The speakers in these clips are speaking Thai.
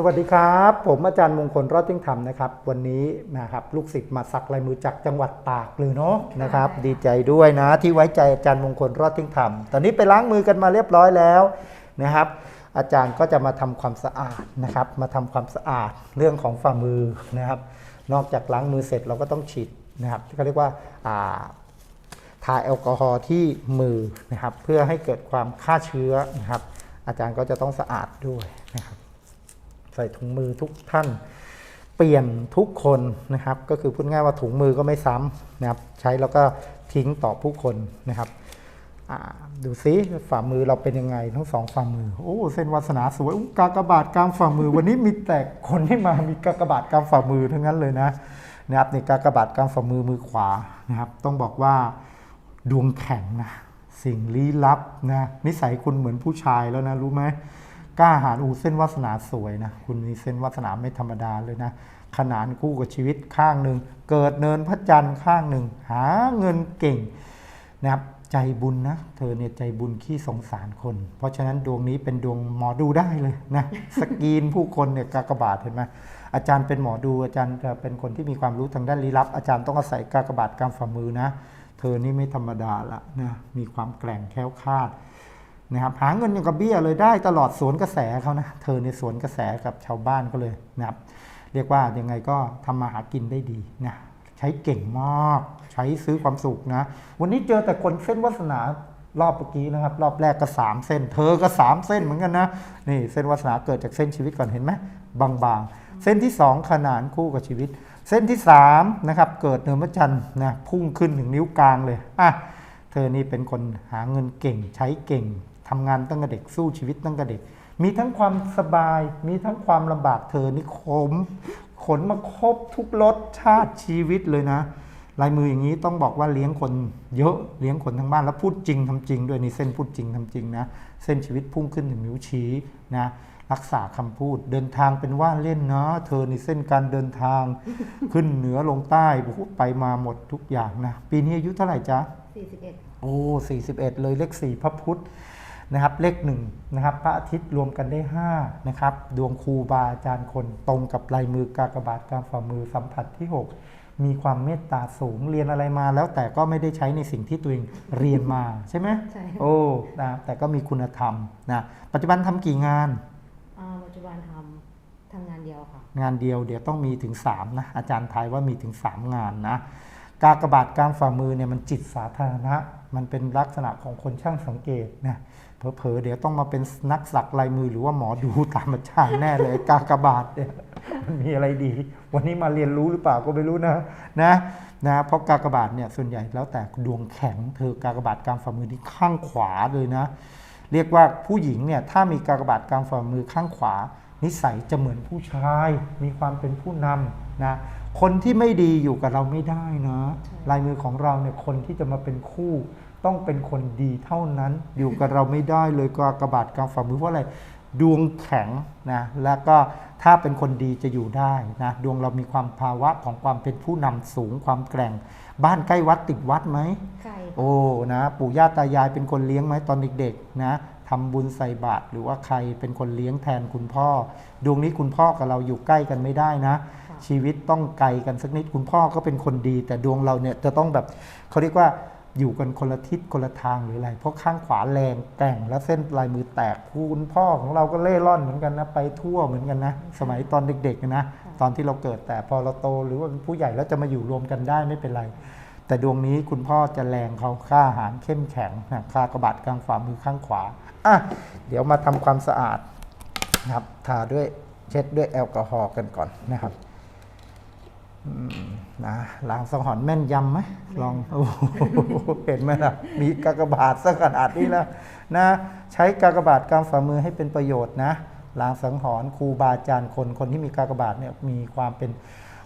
สวัสดีครับ ผมอาจารย์มงคลรอดติ้งธรรมนะครับ วันนี้นะครับลูกศิษย์มาสักลายมือจากจังหวัดตากเลยเนาะนะครับ ดีใจด้วยนะที่ไว้ใจอาจารย์มงคลรอดติ้งธรรม ตอนนี้ไปล้างมือกันมาเรียบร้อยแล้วนะครับ อาจารย์ก็จะมาทำความสะอาดนะครับ มาทำความสะอาดเรื่องของฝ่ามือนะครับ นอกจากล้างมือเสร็จเราก็ต้องฉีดนะครับที่เขาเรียกว่าอ่าทาแอลกอฮอล์ที่มือนะครับ เพื่อให้เกิดความฆ่าเชื้อนะครับ อาจารย์ก็จะต้องสะอาดด้วยนะครับ ใส่ถุงมือทุกท่าน เปลี่ยนทุกคนนะครับ ก็คือพูดง่ายว่าถุงมือก็ไม่ซ้ำนะครับ ใช้แล้วก็ทิ้งต่อผู้คนนะครับดูซิฝ่ามือเราเป็นยังไงทั้งสองฝ่ามือ โอ้เส้นวาสนาสวยกากบาทกลางฝ่ามือ วันนี้มีแต่คนที่มามีกากบาทกลางฝ่ามือทั้งนั้นเลยนะนะครับในกากบาทกลางฝ่ามือมือขวานะครับ ต้องบอกว่าดวงแข็งนะสิ่งลี้ลับนะนิสัยคุณเหมือนผู้ชายแล้วนะรู้ไหม กล้าหาญอูเส้นวาสนาสวยนะคุณมีเส้นวาสนาไม่ธรรมดาเลยนะขนานคู่กับชีวิตข้างหนึ่งเกิดเนินพระจันทร์ข้างหนึ่งหาเงินเก่งนะครับใจบุญนะเธอเนี่ยใจบุญขี้สงสารคน เพราะฉะนั้นดวงนี้เป็นดวงหมอดูได้เลยนะสกีนผู้คนเนี่ยกากบาทเห็นไหมอาจารย์เป็นหมอดูอาจารย์จะเป็นคนที่มีความรู้ทางด้านลี้ลับ อาจารย์ต้องอาศัยกากบาทกลางฝ่ามือนะ เธอนี่ไม่ธรรมดาละนะมีความแกร่งแคล้วคลาด นะครับหาเงินอย่างกับเบี้ยเลยได้ตลอดสวนกระแสเขานะเธอในสวนกระแสกับชาวบ้านก็เลยนะครับเรียกว่ายังไงก็ทำมาหากินได้ดีนะใช้เก่งมากใช้ซื้อความสุขนะ วันนี้เจอแต่คนเส้นวาสนารอบเมื่อกี้นะครับ รอบแรกก็สามเส้น เธอก็สามเส้นเหมือนกันนะนี่เส้นวาสนาเกิดจากเส้นชีวิตก่อนเห็นไหมบางๆ เส้นที่สองขนานคู่กับชีวิต เส้นที่3นะครับเกิดเนินพระจันทร์นะพุ่งขึ้นถึงนิ้วกลางเลยอะเธอนี่เป็นคนหาเงินเก่งใช้เก่ง ทำงานตั้งแต่เด็กสู้ชีวิตตั้งแต่เด็ก มีทั้งความสบาย มีทั้งความลำบากเธอนี่ขมขนมาครบทุกรสชาติชีวิตเลยนะ ลายมืออย่างนี้ต้องบอกว่าเลี้ยงคนเยอะเลี้ยงคนทั้งบ้านแล้วพูดจริงทำจริงด้วยนี่เส้นพูดจริงทำจริงนะ เส้นชีวิตพุ่งขึ้นถึงนิ้วชี้นะรักษาคำพูดเดินทางเป็นว่าเล่นเนาะเธอในเส้นการเดินทางขึ้นเหนือลงใต้พูดไปมาหมดทุกอย่างนะ ปีนี้อายุเท่าไหร่จ๊ะ41 โอ้41 เลยเลข4พระพุธ นะครับเลขหนึ่งนะครับพระอาทิตย์รวมกันได้5นะครับดวงครูบาอาจารย์คนตรงกับลายมือกากบาทกลางฝ่ามือสัมผัสที่ 6 มีความเมตตาสูงเรียนอะไรมา แล้วแต่ก็ไม่ได้ใช้ในสิ่งที่ตัวเองเรียนมาใช่ไหมใช่โอ้นะแต่ก็มีคุณธรรมนะปัจจุบันทำกี่งานอ่าปัจจุบันทำทำงานเดียวค่ะงานเดียวเดี๋ยวต้องมีถึง3นะอาจารย์ทายว่ามีถึง 3 งานนะกากบาทกลางฝ่ามือเนี่ยมันจิตสาธารณะ มันเป็นลักษณะของคนช่างสังเกตนะเผลอๆเดี๋ยวต้องมาเป็นนักสักลายมือหรือว่าหมอดูตามอาจารย์แน่เลยกากบาทเนี่ยมันมีอะไรดี วันนี้มาเรียนรู้หรือเปล่าก็ไม่รู้นะนะนะเพราะกากบาทเนี่ยส่วนใหญ่แล้วแต่ดวงแข็งเธอกากบาทกลางฝ่ามือที่ข้างขวาเลยนะ เรียกว่าผู้หญิงเนี่ยถ้ามีกากบาทกลางฝ่ามือข้างขวา นิสัยจะเหมือนผู้ชาย มีความเป็นผู้นำนะ คนที่ไม่ดีอยู่กับเราไม่ได้นะ ลายมือของเราเนี่ยคนที่จะมาเป็นคู่ ต้องเป็นคนดีเท่านั้น อยู่กับเราไม่ได้เลยกากบาทกลางฝ่ามือเพราะอะไรดวงแข็งนะแล้วก็ถ้าเป็นคนดีจะอยู่ได้นะดวงเรามีความภาวะของความเป็นผู้นำสูงความแกร่ง บ้านใกล้วัดติดวัดไหมไก่โอ้นะปู่ย่าตายายเป็นคนเลี้ยงไหมตอนเด็กๆนะทำบุญใส่บาตรหรือว่าใครเป็นคนเลี้ยงแทนคุณพ่อ ดวงนี้คุณพ่อกับเราอยู่ใกล้กันไม่ได้นะ ชีวิตต้องไกลกันสักนิดคุณพ่อก็เป็นคนดี แต่ดวงเราเนี่ยจะต้องแบบเขาเรียกว่าอยู่กันคนละทิศคนละทางหรืออะไร เพราะข้างขวาแรงแต่งแล้วเส้นลายมือแตกคุณพ่อของเราก็เล่ร่อนเหมือนกันนะไปทั่วเหมือนกันนะ สมัยตอนเด็กๆนะตอนที่เราเกิดแต่พอเราโตหรือว่าเป็นผู้ใหญ่แล้วจะมาอยู่รวมกันได้ไม่เป็นไร แต่ดวงนี้คุณพ่อจะแรงเขาค่าอาหารเข้มแข็งนะค่ากระบาดกลางฝ่ามือข้างขวาอะเดี๋ยวมาทำความสะอาดนะครับทาด้วยเช็ดด้วยแอลกอฮอล์กันก่อนนะครับ นะล้างสังหรณ์แม่นยำไหมลองโอ้โหเห็นไหมล่ะ มีกากบาทสักขนาดนี้แล้วนะ ใช้กากบาทกลางฝ่ามือให้เป็นประโยชน์นะล้างสังหรณ์ครูบาอาจารย์คนคนที่มีกากบาทเนี่ยมีความเป็น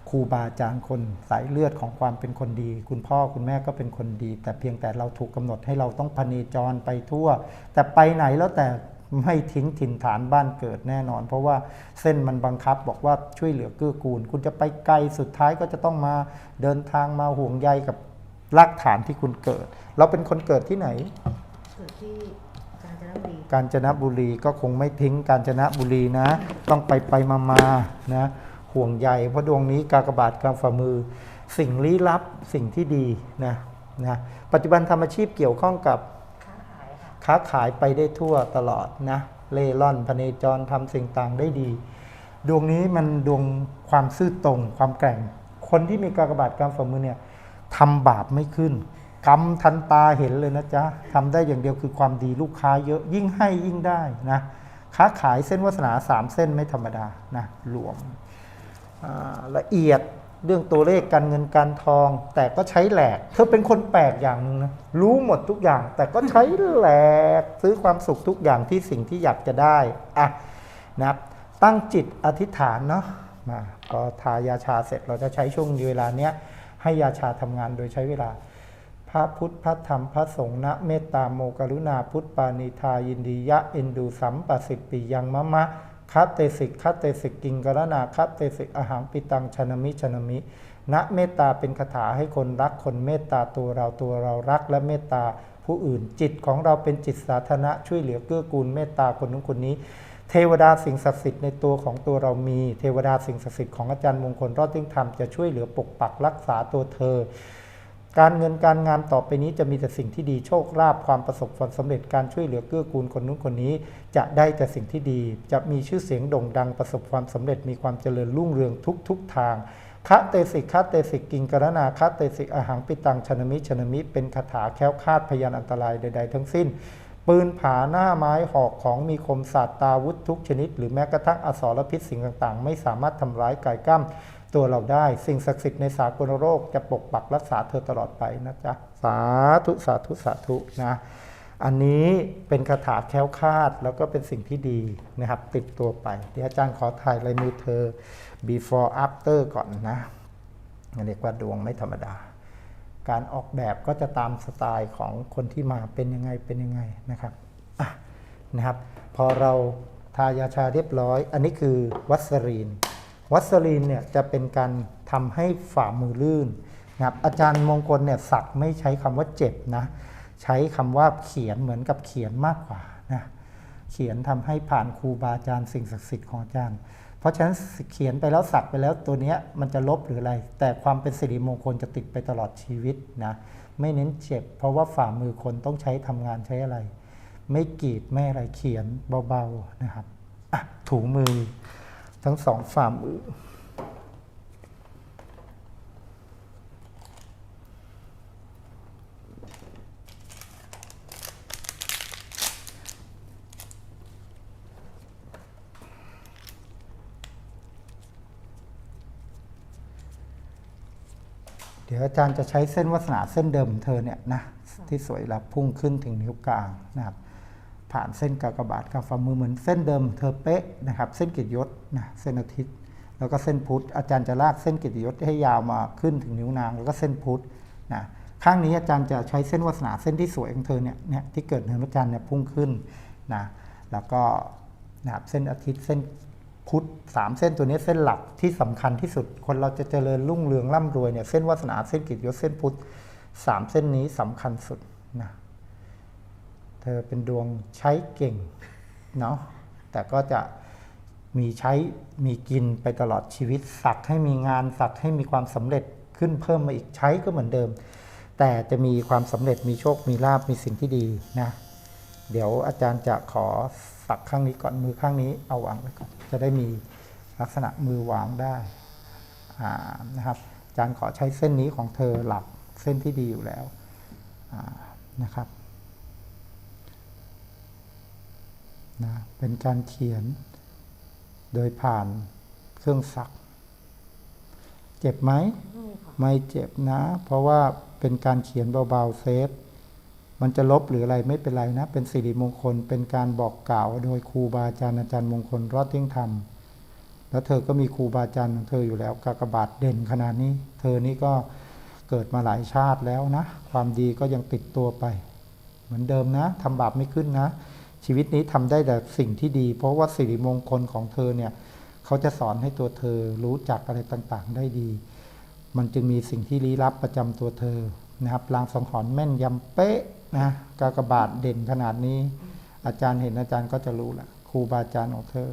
ครูบาอาจารย์คนสายเลือดของความเป็นคนดี คุณพ่อคุณแม่ก็เป็นคนดี แต่เพียงแต่เราถูกกำหนดให้เราต้องพเนจรไปทั่ว แต่ไปไหนแล้วแต่ ไม่ทิ้งถิ่นฐานบ้านเกิดแน่นอน เพราะว่าเส้นมันบังคับบอกว่าช่วยเหลือเกื้อกูล คุณจะไปไกลสุดท้ายก็จะต้องมาเดินทางมาห่วงใยกับรากฐานที่คุณเกิด เราเป็นคนเกิดที่ไหน เกิดที่กาญจนบุรีกาญจนบุรีก็คงไม่ทิ้งกาญจนบุรีนะ ต้องไปไปมามานะห่วงใยเพราะดวงนี้กากบาทกลางฝ่ามือ สิ่งลี้ลับสิ่งที่ดีนะนะปัจจุบันทำอาชีพเกี่ยวข้องกับ ค้าขายไปได้ทั่วตลอดนะเล่ร่อนพเนจรทำสิ่งต่างได้ดี ดวงนี้มันดวงความซื่อตรง ความแกร่ง คนที่มีกากบาทกางฝ่ามือเนี่ยทำบาปไม่ขึ้นกรรมทันตาเห็นเลยนะจ๊ะทำได้อย่างเดียวคือความดีลูกค้าเยอะยิ่งให้ยิ่งได้นะค้าขายเส้นวาสนาสามเส้นไม่ธรรมดานะรวมละเอียด เรื่องตัวเลขการเงินการทอง แต่ก็ใช้แหลก เธอเป็นคนแปลกอย่างนึงนะ รู้หมดทุกอย่าง แต่ก็ใช้แหลก ซื้อความสุขทุกอย่างที่สิ่งที่อยากจะได้อะนะครับตั้งจิตอธิษฐานเนาะมาพอทายาชาเสร็จเราจะใช้ช่วงเวลาเนี้ยให้ยาชาทำงานโดยใช้เวลา พระพุทธพระธรรมพระสงฆ์นะเมตตาโมกรุณาพุทธปานิทายินดียะเอ็นดูสัมปสิทปิยังมะมะ คัตเตสิกคัตเตสิกกิงกรณาคัตเตสิกอหังปิตังชนมิชนมินะเมตตาเป็นคาถาให้คนรักคนเมตตาตัวเราตัวเรารักและเมตตาผู้อื่นจิตของเราเป็นจิตสาธารณะช่วยเหลือเกื้อกูลเมตตาคนนู้นคนนี้ เทวดาสิ่งศักดิ์สิทธิ์ในตัวของตัวเรามี เทวดาสิ่งศักดิ์สิทธิ์ของอาจารย์มงคลรอดติ้งธรรมจะช่วยเหลือปกปักรักษาตัวเธอ การเงินการงานต่อไปนี้จะมีแต่สิ่งที่ดีโชคลาภความประสบความสำเร็จการช่วยเหลือเกื้อกูลคนนู้นคนนี้ จะได้แต่สิ่งที่ดี จะมีชื่อเสียงโด่งดังประสบความสำเร็จมีความเจริญรุ่งเรืองทุกทุกทางคะเตสิกคะเตสิกกิงกรณาคะเตสิกอาหังปิตังชนมิชนมิ เป็นคาถาแค้วคาดพยานอันตรายใด ๆ ทั้งสิ้น ปืนผาหน้าไม้หอกของมีคมศาสตร์ตาวุธทุกชนิด หรือแม้กระทั่งอสรพิษสิ่งต่างๆ ไม่สามารถทำร้ายกายกล้ามตัวเราได้ สิ่งศักดิ์สิทธิ์ในสากลโลกจะปกปักรักษาเธอตลอดไปนะจ๊ะ สาธุสาธุสาธุนะ อันนี้เป็นคาถาแค้วคาดแล้วก็เป็นสิ่งที่ดีนะครับ ติดตัวไปเดี๋ยวอาจารย์ขอถ่ายลายมือเธอ before after ก่อนนะเรียกว่าดวงไม่ธรรมดา การออกแบบก็จะตามสไตล์ของคนที่มาเป็นยังไงเป็นยังไงนะครับะนะครับ พอเราทายาชาเรียบร้อย อันนี้คือวัสลีน วัสลีนเนี่ยจะเป็นการทำให้ฝ่ามือลื่นนะครับอาจารย์มงคลเนี่ยสักไม่ใช้คำว่าเจ็บนะใช้คำว่าเขียนเหมือนกับเขียนมากกว่านะเขียนทำให้ผ่านครูบาอาจารย์สิ่งศักดิ์สิทธิ์ของอาจารย์ เพราะฉะนั้นเขียนไปแล้วสักไปแล้วตัวเนี้ยมันจะลบหรืออะไร แต่ความเป็นสิริมงคลจะติดไปตลอดชีวิตนะไม่เน้นเจ็บ เพราะว่าฝ่ามือคนต้องใช้ทำงานใช้อะไร ไม่กรีดไม่อะไรเขียนเบาๆนะครับถูมือทั้งสองฝ่ามือ ดี๋ยวอาจารย์จะใช้เส้นวาสนาเส้นเดิมของเธอเนี่ยนะที่สวยแล้วพุ่งขึ้นถึงนิ้วกลางนะครับ ผ่านเส้นกากบาทกับฝ่ามือเหมือนเส้นเดิมเธอเป๊ะนะครับ เส้นกิจยศนะเส้นอาทิตย์ แล้วก็เส้นพุธอาจารย์จะลากเส้นกิจยศให้ยาวมาขึ้นถึงนิ้วนาง แล้วก็เส้นพุธนะข้างนี้อาจารย์จะใช้เส้นวาสนาเส้นที่สวยของเธอเนี่ยเนี่ยที่เกิดในอาจารย์เนี่ยพุ่งขึ้นนะแล้วก็นะครับเส้นอาทิตย์เส้น พุทธสามเส้นตัวนี้เส้นหลักที่สำคัญที่สุด คนเราจะเจริญรุ่งเรืองร่ำรวยเนี่ยเส้นวาสนาเส้นกิจยศเส้นพุทธสามเส้นนี้สำคัญสุดนะเธอเป็นดวงใช้เก่งเนาะแต่ก็จะมีใช้มีกินไปตลอดชีวิต สักให้มีงานสักให้มีความสำเร็จขึ้นเพิ่มมาอีกใช้ก็เหมือนเดิม แต่จะมีความสำเร็จมีโชคมีลาบมีสิ่งที่ดีนะ เดี๋ยวอาจารย์จะขอสักข้างนี้ก่อนมือข้างนี้เอาวางไว้ก่อนจะได้มีลักษณะมือวางได้อ่านะครับอาจารย์ขอใช้เส้นนี้ของเธอหลักเส้นที่ดีอยู่แล้วอ่านะครับนะเป็นการเขียนโดยผ่านเครื่องสัก เจ็บไหมไม่ค่ะไม่เจ็บนะ เพราะว่าเป็นการเขียนเบาๆเซฟ มันจะลบหรืออะไรไม่เป็นไรนะ เป็นสิริมงคล เป็นการบอกกล่าวโดยครูบาอาจารย์อาจารย์มงคลรอดเที่ยงธรรม แล้วเธอก็มีครูบาอาจารย์ของเธออยู่แล้วกากบาทเด่นขนาดนี้ เธอนี่ก็เกิดมาหลายชาติแล้วนะ ความดีก็ยังติดตัวไป เหมือนเดิมนะทำบาปไม่ขึ้นนะ ชีวิตนี้ทำได้แต่สิ่งที่ดี เพราะว่าสิริมงคลของเธอเนี่ยเขาจะสอนให้ตัวเธอรู้จักอะไรต่างๆ ได้ดี มันจึงมีสิ่งที่ลี้ลับประจำตัวเธอนะครับลางสังหรณ์แม่นยำเป๊ะ นะกากบาทเด่นขนาดนี้ อาจารย์เห็นอาจารย์ก็จะรู้แหละครูบาอาจารย์ของเธอ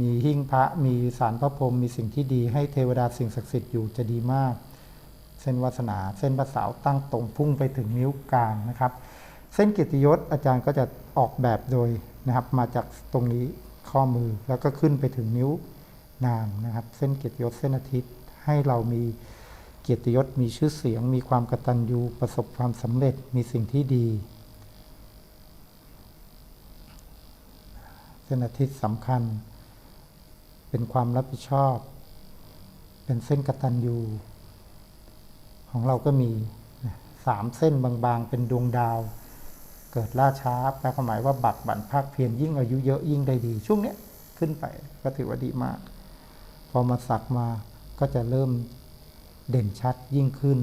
มีหิ้งพระมีสารพระพรหมมีสิ่งที่ดีให้เทวดาสิ่งศักดิ์สิทธิ์อยู่จะดีมาก เส้นวาสนา เส้นพระสาวตั้งตรงพุ่งไปถึงนิ้วกลางนะครับ เส้นกียรติยศอาจารย์ก็จะออกแบบโดยนะครับมาจากตรงนี้ข้อมือแล้วก็ขึ้นไปถึงนิ้วนางนะครับ เส้นเกียรติยศเส้นอาทิตย์ให้เรามี เกียรติยศมีชื่อเสียง มีความกตัญญูประสบความสำเร็จมีสิ่งที่ดีเส้นอาทิตย์สำคัญ เป็นความรับผิดชอบ เป็นเส้นกตัญญูของเราก็มีสามเส้นบางๆ เป็นดวงดาว เกิดล่าช้าแปลความหมายว่าบักบั่นภาคเพียรยิ่งอายุเยอะยิ่งได้ดี ช่วงเนี้ยขึ้นไปก็ถือว่าดีมาก พอมาสักมาก็จะเริ่ม เด่นชัดยิ่งขึ้น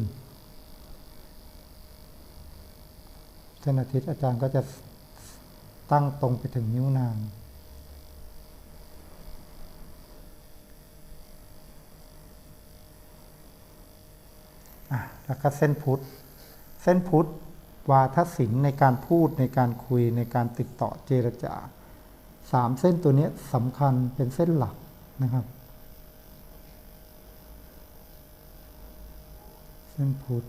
เส้นอาทิตย์อาจารย์ก็จะตั้งตรงไปถึงนิ้วนาง แล้วก็เส้นพุทธ เส้นพุทธวาทศิลป์ในการพูดในการคุยในการติดต่อเจรจาสามเส้นตัวนี้สำคัญเป็นเส้นหลักนะครับ เส้นพุทธ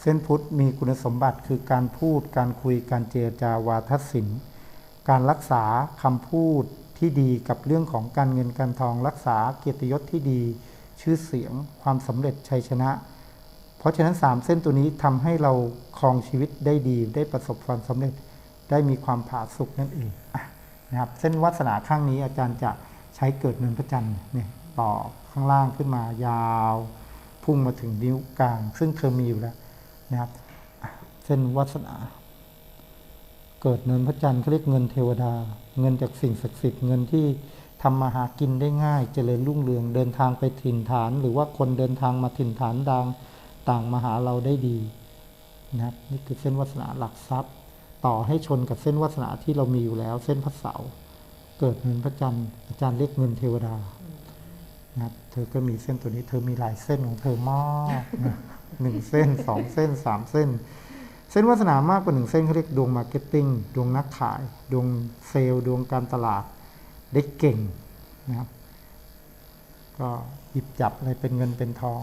เส้นพุทธมีคุณสมบัติคือการพูด การคุย การเจรจาวาทศิลป์ การรักษาคำพูดที่ดีกับเรื่องของการเงินการทอง รักษาเกียรติยศที่ดี ชื่อเสียง ความสำเร็จชัยชนะ เพราะฉะนั้นสามเส้นตัวนี้ทำให้เราครองชีวิตได้ดี ได้ประสบความสำเร็จ ได้มีความผาสุกนั่นเองนะครับ เส้นวาสนาข้างนี้อาจารย์จะใช้เกิดเนินพระจันทร์เนี่ยต่อข้างล่างขึ้นมายาว พุ่งมาถึงนิ้วกลาง ซึ่งเธอมีอยู่แล้ว นะครับเส้นวาสนา เกิดเนินพระจันทร์เขาเรียกเงินเทวดา เงินจากสิ่งศักดิ์สิทธิ์เงินที่ทำมาหากินได้ง่าย เจริญรุ่งเรืองเดินทางไปถิ่นฐาน หรือว่าคนเดินทางมาถิ่นฐานดังต่างมาหาเราได้ดีนะครับนี่คือเส้นวาสนาหลักทรัพย์ ต่อให้ชนกับเส้นวาสนาที่เรามีอยู่แล้ว เส้นพระเสาเกิดเนินพระจันทร์อาจารย์เรียกเงินเทวดานะครับเธอก็มีเส้นตัวนี้เธอมีหลายเส้นของเธอมาก หนึ่งเส้นสองเส้นสามเส้น เส้นวาสนามากกว่าหนึ่งเส้นเขาเรียกดวงมาร์เก็ตติ้งดวงนักขาย ดวงเซลล์ดวงการตลาดได้เก่งนะครับก็หยิบจับอะไรเป็นเงินเป็นทอง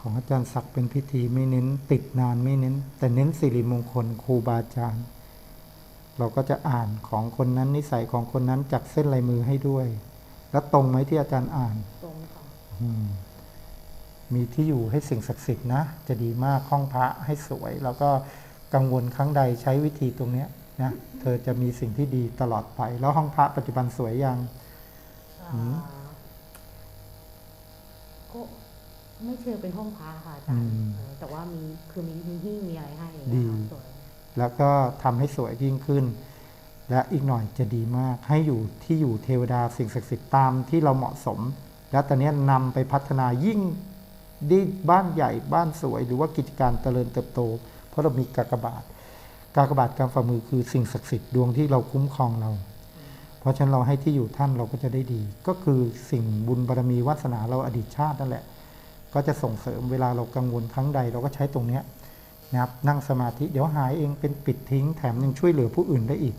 ของอาจารย์ศักดิ์เป็นพิธีไม่เน้นติดนานไม่เน้น แต่เน้นสิริมงคลครูบาอาจารย์ เราก็จะอ่านของคนนั้นนิสัยของคนนั้นจากเส้นลายมือให้ด้วย แล้วตรงไหมที่อาจารย์อ่านตรงค่ะอืมมีที่อยู่ให้สิ่งศักดิ์สิทธิ์นะ จะดีมากห้องพระให้สวย แล้วก็กังวลครั้งใดใช้วิธีตรงเนี้ยนะเธอจะมีสิ่งที่ดีตลอดไป แล้วห้องพระปัจจุบันสวยยังอ่าก็ไม่เชิงเป็นห้องพักค่ะอาจารย์อืมเออแต่ว่ามีคือมีมีหิ้งมีอะไรให้ดีนะคะสวย แล้วก็ทำให้สวยยิ่งขึ้น และอีกหน่อยจะดีมาก ให้อยู่ที่อยู่เทวดาสิ่งศักดิ์สิทธิ์ตามที่เราเหมาะสม แล้วตอนนี้นำไปพัฒนายิ่งดีบ้านใหญ่บ้านสวย หรือว่ากิจการเจริญเติบโต เพราะเรามีกากบาทกากบาทกางฝ่ามือคือสิ่งศักดิ์สิทธิ์ดวงที่เราคุ้มครองเรา เพราะฉะนั้นเราให้ที่อยู่ท่านเราก็จะได้ดี ก็คือสิ่งบุญบารมีวาสนาเราอดีตชาตินั่นแหละ ก็จะส่งเสริมเวลาเรากังวลครั้งใด เราก็ใช้ตรงเนี้ย นะครับนั่งสมาธิเดี๋ยวหายเองเป็นปิดทิ้งแถมยังช่วยเหลือผู้อื่นได้อีก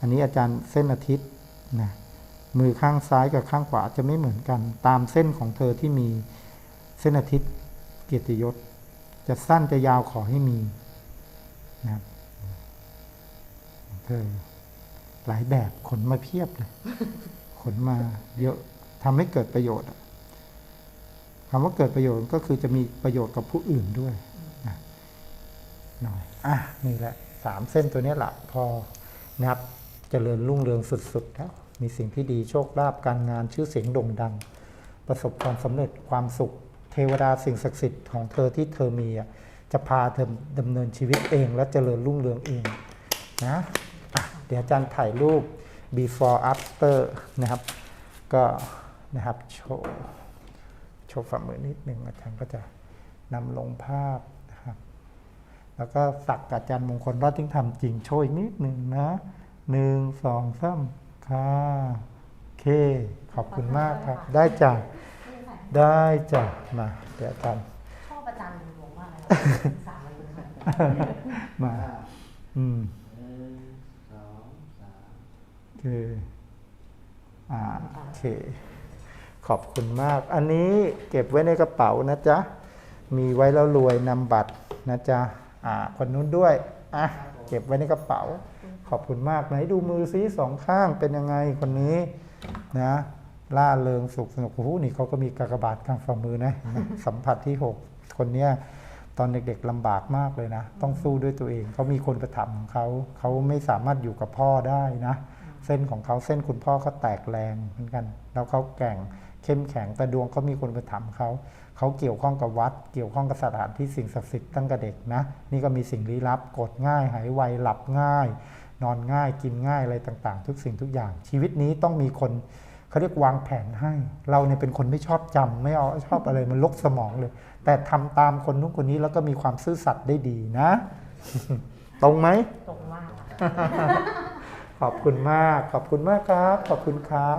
อันนี้อาจารย์เส้นอาทิตย์นะมือข้างซ้ายกับข้างขวาจะไม่เหมือนกัน ตามเส้นของเธอที่มีเส้นอาทิตย์เกียรติยศ จะสั้นจะยาวขอให้มีนะครับเธอหลายแบบขนมาเพียบเลยขนมาเยอะทำให้เกิดประโยชน์คำว่าเกิดประโยชน์ก็คือจะมีประโยชน์กับผู้อื่นด้วย หน่อย อะ นี่แหละสามเส้นตัวนี้แหละพอนะครับเจริญรุ่งเรืองสุดๆแล้ว มีสิ่งที่ดีโชคลาภการงานชื่อเสียงโด่งดัง ประสบความสำเร็จความสุข เทวดาสิ่งศักดิ์สิทธิ์ของเธอที่เธอมีอะจะพาเธอดำเนินชีวิตเอง และเจริญรุ่งเรืองเองนะะเดี๋ยวอาจารย์ถ่ายรูป before after นะครับ ก็นะครับโชว์โชว์ฝ่ามือนิดหนึ่งอาจารย์ก็จะนำลงภาพ แล้วก็สักกับอาจารย์มงคลรอดทิ้งทำจริงโชว์อีกนิดหนึ่งนะหนึ่งสองสามค่ะโอเค ขอบคุณมากครับ ได้จ้ะได้จ้ะมาเดี๋ยวอาจารย์ชอบอาจารย์หลวงมากเลยสามเลยค่ะมา อืมหนึ่งสองสามโอเคอ่าโอเค ขอบคุณมาก อันนี้เก็บไว้ในกระเป๋านะจ๊ะ มีไว้แล้วรวยนำบัตรนะจ๊ะอ่า คนนู้นด้วย อะ เก็บไว้ในกระเป๋า ขอบคุณมากไหนดูมือซิสองข้างเป็นยังไงคนนี้นะล่าเริงสุขสนุกโอ้โหนี่เขาก็มีกากบาทกลางฝ่ามือนะ สัมผัสที่หกคนเนี้ยตอนเด็กๆลำบากมากเลยนะ ต้องสู้ด้วยตัวเองเขามีคนประถมของเขาเขาไม่สามารถอยู่กับพ่อได้นะ เส้นของเขาเส้นคุณพ่อเขาแตกแรงเหมือนกัน แล้วเขาแกร่งเข้มแข็งแต่ดวงเขามีคนประถมเขาเขาเกี่ยวข้องกับวัด เกี่ยวข้องกับสถานที่สิ่งศักดิ์สิทธิ์ตั้งแต่เด็กนะ นี่ก็มีสิ่งลี้ลับกดง่าย หายไวหลับง่าย นอนง่ายกินง่ายอะไรต่าง ๆ ทุกสิ่งทุกอย่าง ชีวิตนี้ต้องมีคนเขาเรียกวางแผนให้ เราเนี่ยเป็นคนไม่ชอบจำไม่เอาชอบอะไรมันลกสมองเลย แต่ทำตามคนนู้นคนนี้แล้วก็มีความซื่อสัตย์ได้ดีนะ ตรงไหมตรงมาก ขอบคุณมาก ขอบคุณมากครับ ขอบคุณครับ